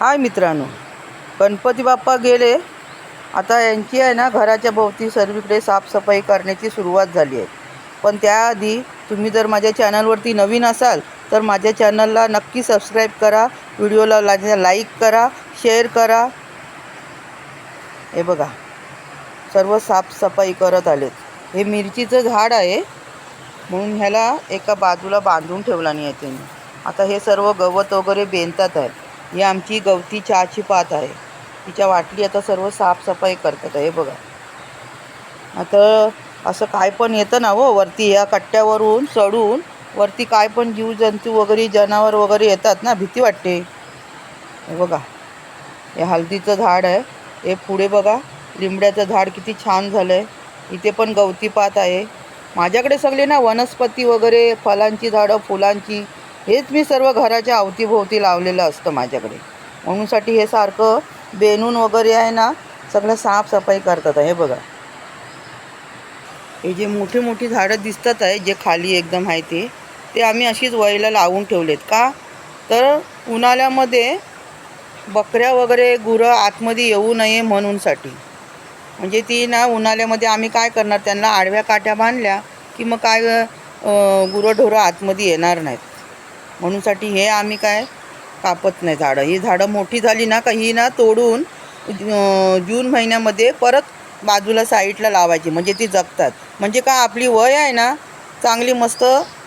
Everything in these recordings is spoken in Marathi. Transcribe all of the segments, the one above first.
हाय मित्रांनो. गणपती बाप्पा गेले. आता यांची आहे ना घराच्या भोवती सर्वीकडे साफसफाई करण्याची सुरुवात झाली आहे. पण त्याआधी तुम्ही जर माझ्या चॅनलवरती नवीन असाल तर माझ्या चॅनलला नक्की सबस्क्राईब करा व्हिडिओला ला लाईक करा शेअर करा. हे बघा सर्व साफसफाई करत आलेत. हे मिरचीचं झाड आहे. म्हणून ह्याला एका बाजूला बांधून ठेवला नाही आहे त्यांनी आता हे सर्व गवत वगैरे बेंतात आहे ही आमची गवती चहाची पात आहे. तिच्या वाटली आता सर्व साफसफाई करतात. हे बघा. आता असं काय पण येतं ना हो वरती या कट्ट्यावरून चढून वरती काय पण जीवजंतू वगैरे जनावर वगैरे येतात ना भीती वाटते. हे बघा. हे हळदीचं झाड आहे. हे पुढे बघा. लिंबड्याचं झाड किती छान झालं आहे इथे पण गवती पात आहे. माझ्याकडे सगळे ना वनस्पती वगैरे फलांची झाडं फुलांची हेच मी सर्व घराच्या अवतीभोवती लावलेलं असतं माझ्याकडे. म्हणूनसाठी हे सारखं बेनून वगैरे आहे ना सगळं साफसफाई करतात हे बघा. हे जे मोठे मोठी झाडं दिसतात आहे जे खाली एकदम आहे ते ते आम्ही अशीच वयला लावून ठेवलेत. का? तर उन्हाळ्यामध्ये बकऱ्या वगैरे गुरं आतमध्ये येऊ नये म्हणूनसाठी म्हणजे ती ना उन्हाळ्यामध्ये आम्ही काय करणार? त्यांना आडव्या काट्या बांधल्या की मग काय गुरंढोरं आतमध्ये येणार नाहीत. म्हणूनसाठी हे आम्ही काय कापत नाही झाडं. ही झाडं मोठी झाली ना का ही ना तोडून जून महिन्यामध्ये परत बाजूला साईडला लावायची. म्हणजे ती जगतात. म्हणजे का आपली वय आहे ना चांगली मस्त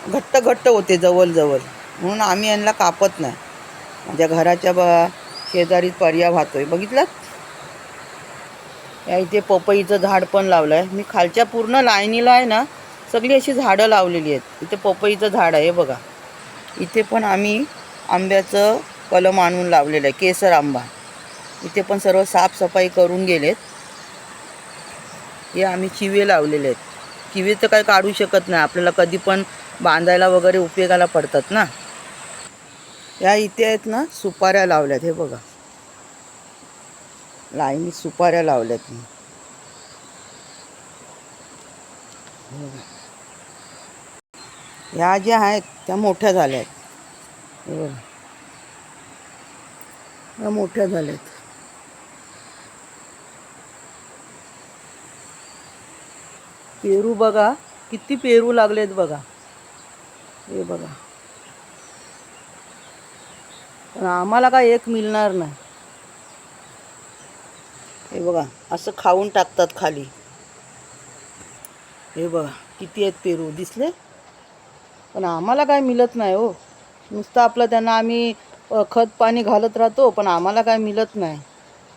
घट्ट घट्ट होते जवळजवळ म्हणून आम्ही यांना कापत नाही. माझ्या घराच्या ब शेजारीत पर्या वाहतोय. बघितलं या इथे पपईचं झाड पण लावलं आहे मी खालच्या पूर्ण लाईनीला आहे ना सगळी अशी झाडं लावलेली आहेत. इथे पपईचं झाड आहे बघा. इथे पण आम्ही आंब्याचं कलम आणून लावलेलं आहे केसर आंबा. इथे पण सर्व साफसफाई करून गेलेत. हे आम्ही चिवे लावलेले आहेत. चिवे तर काय काढू शकत नाही आपल्याला कधी पण बांधायला वगैरे उपयोगाला पडतात ना. या इथे आहेत ना सुपाऱ्या लावल्यात हे बघा. लाईनी सुपाऱ्या लावल्यात. मी ह्या ज्या आहेत त्या मोठ्या झाल्या आहेत हे बघा मोठ्या मोठ्या झाल्यात. पेरू बघा किती पेरू लागलेत बघा. हे बघा. पण आम्हाला काय एक मिळणार नाही. हे बघा असं खाऊन टाकतात खाली. हे बघा किती आहेत पेरू? दिसले? पण आम्हाला काय मिळत नाही हो. नुसतं आपलं त्यांना आम्ही खत पाणी घालत राहतो पण आम्हाला काय मिळत नाही.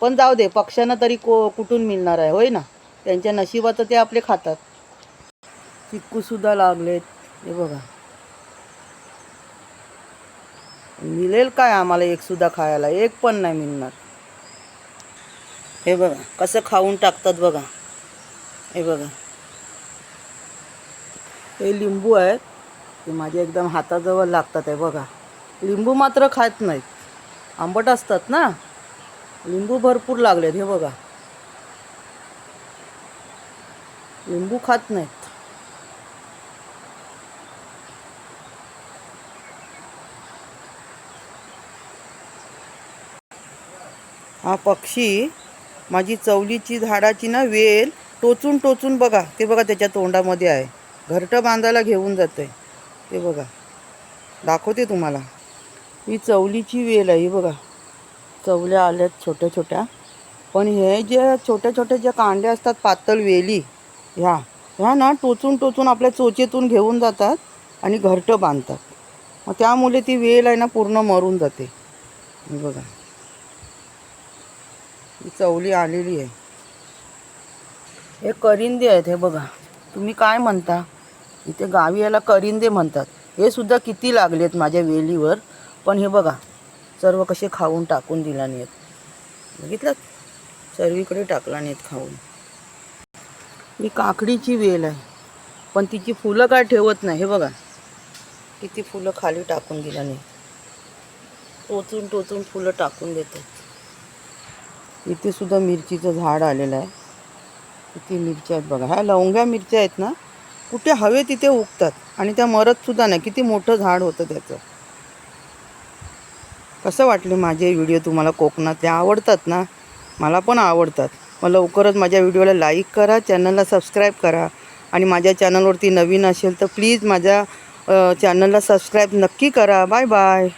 पण जाऊ दे पक्ष्यांना तरी को कुठून मिळणार आहे होय ना? त्यांच्या नशिबाचं ते आपले खातात. चिक्कूसुद्धा लागलेत हे बघा. मिळेल काय आम्हाला एकसुद्धा खायला? एक पण नाही मिळणार. हे बघा कसं खाऊन टाकतात बघा. हे बघा. हे लिंबू आहेत. ते माझ्या एकदम हाताजवळ लागतात आहे बघा. लिंबू मात्र खात नाहीत. आंबट असतात ना? लिंबू भरपूर लागलेत हे बघा. लिंबू खात नाहीत. हा पक्षी माझी चवलीची झाडाची ना वेल टोचून टोचून बघा. ते बघा त्याच्या तोंडामध्ये आहे. घरटं बांधायला घेऊन जाते ते बघा. दाखवते तुम्हाला. ही चवलीची वेल आहे ही बघा. चवल्या आल्यात छोट्या छोट्या. पण हे जे छोट्या छोट्या ज्या कांड्या असतात पातळ वेली ह्या ह्या ना टोचून टोचून आपल्या चोचेतून घेऊन जातात आणि घरटं बांधतात. मग त्यामुळे ती वेल आहे ना पूर्ण मरून जाते. बघा. ही चवली आलेली आहे. हे करिंदे आहेत हे बघा. तुम्ही काय म्हणता? इथे गावी याला करिंदे म्हणतात. हे सुद्धा किती लागलेत माझ्या वेलीवर. पण हे बघा सर्व कसे खाऊन टाकून दिला नाहीत. बघितलं? सर्वीकडे टाकला नाहीत खाऊन. ही काकडीची वेल आहे. पण तिची फुलं काय ठेवत नाही. हे बघा किती फुलं खाली टाकून दिला नाही. टोचून टोचून फुलं टाकून देतात इथे सुद्धा मिरचीचं झाड आलेलं आहे. किती मिरच्या आहेत बघा. ह्या लवंग्या मिरच्या आहेत ना? कुठे हवे तिथे उगतात. आणि त्या मरत सुद्धा नाही. किती मोठं झाड होतं त्याचं. कसं वाटले माझे व्हिडिओ तुम्हाला कोकणातले आवडतात ना? मला पण आवडतात. मग लवकरच माझ्या व्हिडिओला लाईक करा चॅनलला सबस्क्राईब करा. आणि माझ्या चॅनलवरती नवीन असेल तर प्लीज माझ्या चॅनलला सबस्क्राईब नक्की करा. Bye bye.